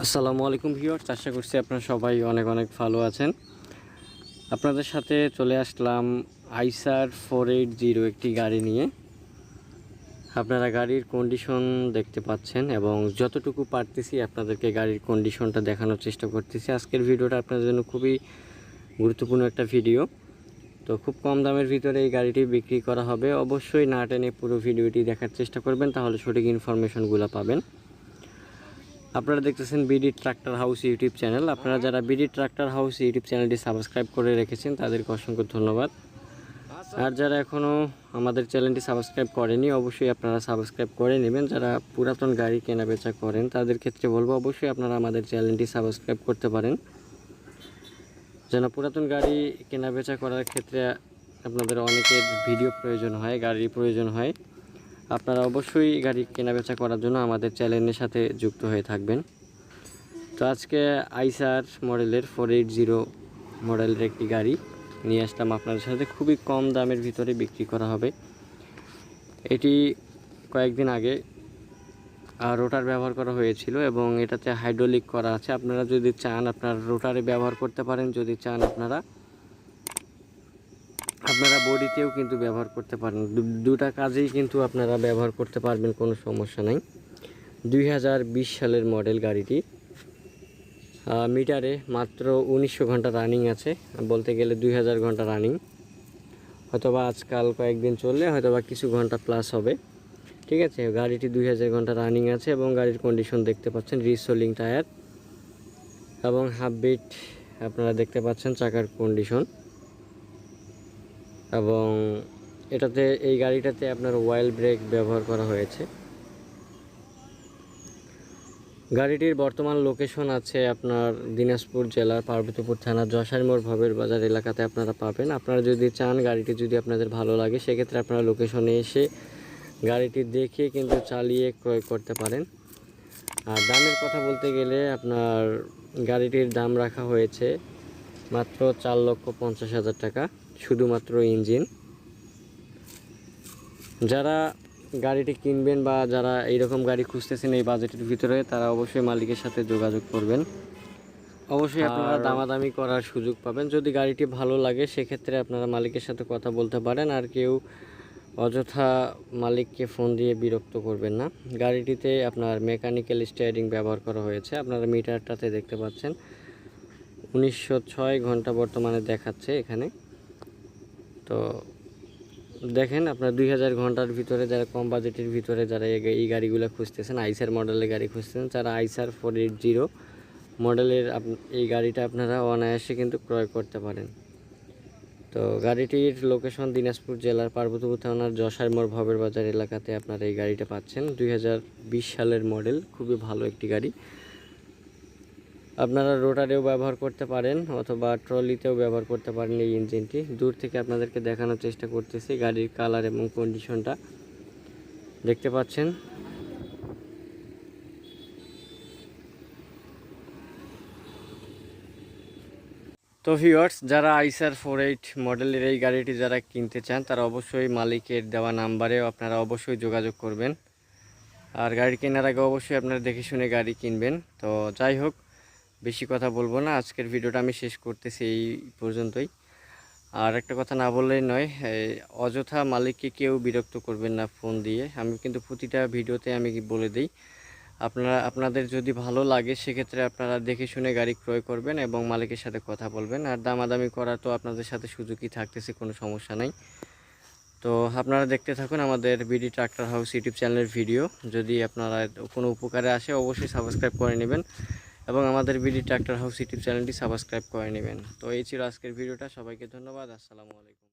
আসসালামু আলাইকুম ভিউয়ার্স, আশা করছি আপনারা সবাই অনেক অনেক ভালো আছেন। আপনাদের সাথে চলে আসলাম আইসার ফোর এইট জিরো একটি গাড়ি নিয়ে। আপনারা গাড়ির কন্ডিশন দেখতে পাচ্ছেন এবং যতটুকু পারতেছি আপনাদেরকে গাড়ির কন্ডিশনটা দেখানোর চেষ্টা করতেছি। আজকের ভিডিওটা আপনাদের জন্য খুবই গুরুত্বপূর্ণ একটা ভিডিও। তো খুব কম দামের ভিতরে এই গাড়িটি বিক্রি করা হবে। অবশ্যই না টেনে পুরো ভিডিওটি দেখার চেষ্টা করবেন, তাহলে সঠিক ইনফরমেশনগুলো পাবেন। আপনারা দেখতেছেন BD tractor house YouTube channel. আপনারা যারা বিডি ট্রাক্টর হাউস ইউটিউব চ্যানেলটি সাবস্ক্রাইব করে রেখেছেন, তাদেরকে অসংখ্য ধন্যবাদ। আর যারা এখনও আমাদের চ্যানেলটি সাবস্ক্রাইব করেনি, অবশ্যই আপনারা সাবস্ক্রাইব করে নেবেন। যারা পুরাতন গাড়ি কেনা বেচা করেন, তাদের ক্ষেত্রে বলব, অবশ্যই আপনারা আমাদের চ্যানেলটি সাবস্ক্রাইব করতে পারেন। যেন পুরাতন গাড়ি কেনা বেচা করার ক্ষেত্রে আপনাদের অনেকের ভিডিও প্রয়োজন হয়, গাড়ির প্রয়োজন হয়। আপনারা অবশ্যই গাড়ি কেনাবেচা করার জন্য আমাদের চ্যানেলের সাথে যুক্ত হয়ে থাকবেন। তো আজকে আইসার মডেলের ফোর এইট জিরো মডেলের একটি গাড়ি নিয়ে আসলাম আপনাদের সাথে। খুবই কম দামের ভিতরে বিক্রি করা হবে। এটি কয়েকদিন আগে রোটার ব্যবহার করা হয়েছিল এবং এটাতে হাইড্রোলিক করা আছে। আপনারা যদি চান আপনারা রোটারে ব্যবহার করতে পারেন, যদি চান আপনারা আপনারা বডিতেও কিন্তু ব্যবহার করতে পারেন। দুটা কাজেই কিন্তু আপনারা ব্যবহার করতে পারবেন, কোনো সমস্যা নাই। দুই হাজার বিশ সালের মডেল গাড়িটি। মিটারে মাত্র উনিশশো ঘণ্টা রানিং আছে। বলতে গেলে দুই হাজার ঘণ্টা রানিং হয়তোবা আজকাল কয়েকদিন চললে হয়তোবা কিছু ঘণ্টা প্লাস হবে। ঠিক আছে, গাড়িটি দুই হাজার ঘণ্টা রানিং আছে এবং গাড়ির কন্ডিশন দেখতে পাচ্ছেন রিসোলিং টায়ার এবং হাফ বিট আপনারা দেখতে পাচ্ছেন চাকার কন্ডিশন এবং এটাতে, এই গাড়িটাতে আপনার ওয়াইল ব্রেক ব্যবহার করা হয়েছে। গাড়িটির বর্তমান লোকেশন আছে আপনার দিনাজপুর জেলার পার্বতীপুর থানার যশার মোড় ভবের বাজার এলাকাতে আপনারা পাবেন। আপনারা যদি চান গাড়িটি যদি আপনাদের ভালো লাগে, সেক্ষেত্রে আপনারা লোকেশনে এসে গাড়িটি দেখে কিন্তু চালিয়ে ক্রয় করতে পারেন। আর দামের কথা বলতে গেলে আপনার গাড়িটির দাম রাখা হয়েছে মাত্র চার লক্ষ পঞ্চাশ হাজার টাকা। শুধুমাত্র ইঞ্জিন। যারা গাড়িটি কিনবেন বা যারা এইরকম গাড়ি খুঁজতেছেন এই বাজেটের ভিতরে তারা অবশ্যই মালিকের সাথে যোগাযোগ করবেন। অবশ্যই আপনারা দামাদামি করার সুযোগ পাবেন। যদি গাড়িটি ভালো লাগে সেক্ষেত্রে আপনারা মালিকের সাথে কথা বলতে পারেন। আর কেউ অযথা মালিককে ফোন দিয়ে বিরক্ত করবেন না। গাড়িটিতে আপনার মেকানিক্যাল স্টিয়ারিং ব্যবহার করা হয়েছে। আপনারা মিটারটাতে দেখতে পাচ্ছেন। উনিশশো ছয় ঘণ্টা বর্তমানে দেখাচ্ছে এখানে। তো দেখেন আপনার দুই হাজার ঘণ্টার ভিতরে যারা কম বাজেটের ভিতরে যারা এই গাড়িগুলো খুঁজতেছেন, আইসার মডেলের গাড়ি খুঁজতেছেন, যারা আইসার ফোর এইট জিরো মডেলের এই গাড়িটা আপনারা অনায়াসে কিন্তু ক্রয় করতে পারেন। তো গাড়িটির লোকেশন দিনাজপুর জেলার পার্বতীপুর থানার যশার মোড় ভবের বাজার এলাকাতে আপনারা এই গাড়িটা পাচ্ছেন। দুই হাজার বিশ সালের মডেল খুবই ভালো একটি গাড়ি। আপনারা রোটারেও ব্যবহার করতে পারেন অথবা ট্রলিতেও ব্যবহার করতে পারেন এই ইঞ্জিনটি। দূর থেকে আপনাদেরকে দেখানোর চেষ্টা করতেছি গাড়ির কালার এবং কন্ডিশনটা দেখতে পাচ্ছেন? তো ভিউয়ার্স যারা আইসার ফোর এইট মডেলের এই গাড়িটি যারা কিনতে চান, তারা অবশ্যই মালিকের দেওয়া নাম্বারেও আপনারা অবশ্যই যোগাযোগ করবেন। আর গাড়ি কেনার আগে অবশ্যই আপনারা দেখে শুনে গাড়ি কিনবেন। তো যাই হোক বেশি কথা বলব না। আজকের ভিডিওটা আমি শেষ করতেছি এই পর্যন্তই। আর একটা কথা না বললেই নয় অযথা মালিককে কেউ বিরক্ত করবেন না ফোন দিয়ে। আমি কিন্তু প্রতিটা ভিডিওতে আমি বলে দিই, আপনারা, আপনাদের যদি ভালো লাগে সেক্ষেত্রে আপনারা দেখে শুনে গাড়ি ক্রয় করবেন এবং মালিকের সাথে কথা বলবেন। আর দামাদামি করা তো আপনাদের সাথে সুযোগই থাকতেছে, কোনো সমস্যা নাই। তো আপনারা দেখতে থাকুন আমাদের বিডি ট্রাক্টর হাউস ইউটিউব চ্যানেলের ভিডিও। যদি আপনারা কোনো উপকারে আসে অবশ্যই সাবস্ক্রাইব করে নেবেন। এবং আমাদের বিডি ট্রাক্টর হাউস ইউটিউব চ্যানেলটি সাবস্ক্রাইব করে নেবেন। তো এই ছিল আজকের ভিডিওটা। সবাইকে ধন্যবাদ। আসসালামু আলাইকুম।